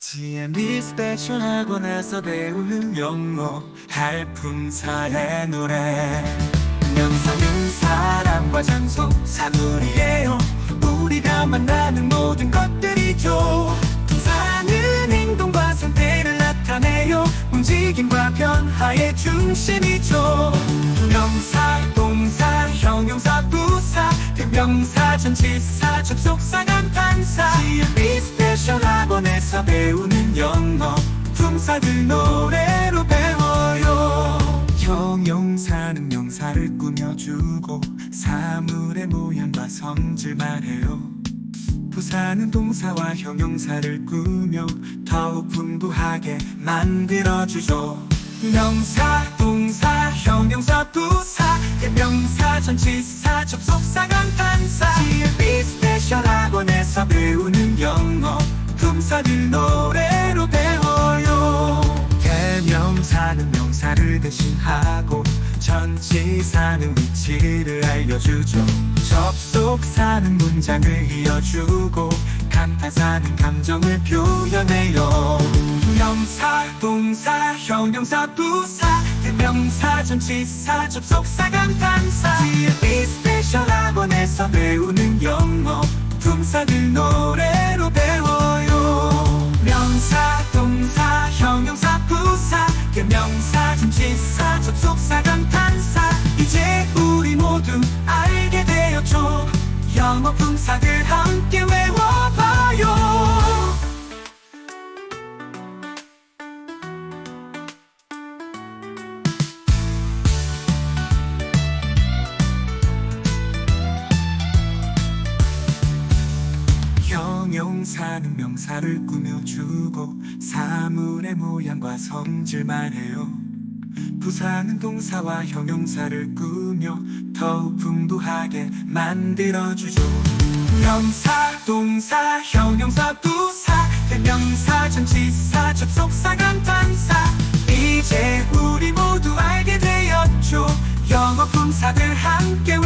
TMB 스테이션 학원에서 배우는 영어 할품사의 노래. 명사는 사람과 장소 사물이에요. 우리가 만나는 모든 것들이죠. 동사는 행동과 상태를 나타내요. 움직임과 변화의 중심이죠. 명사 동사 형용사 부사 대명사 전치사 접속사 감탄사. TMB 품사들 노래로 배워요. 형용사는 명사를 꾸며주고 사물의 모양과 성질 말해요. 부사는 동사와 형용사를 꾸며 더욱 풍부하게 만들어주죠. 명사, 동사, 형용사, 부사. 대명사, 전치사, 접속사, 감탄사. TLB 스페셜 학원에서 배우는 영어. 품사들 노래 명사를 대신하고 전치사는 위치를 알려주죠. 접속사는 문장을 이어주고 감탄사는 감정을 표현해요. 명사, 동사, 형용사, 부사 대명사, 전치사, 접속사, 감탄사. TLB 스페셜 학원에서 배우는 영어 품사들 노 품사들 함께 외워봐요. 형용사는 명사를 꾸며주고 사물의 모양과 성질 말해요 부사는 동사와 형용사를 꾸며 더욱 풍부하게 만들어주죠. 명사, 동사, 형용사, 부사 대명사, 전치사, 접속사, 감탄사. 이제 우리 모두 알게 되었죠. 영어 품사들 함께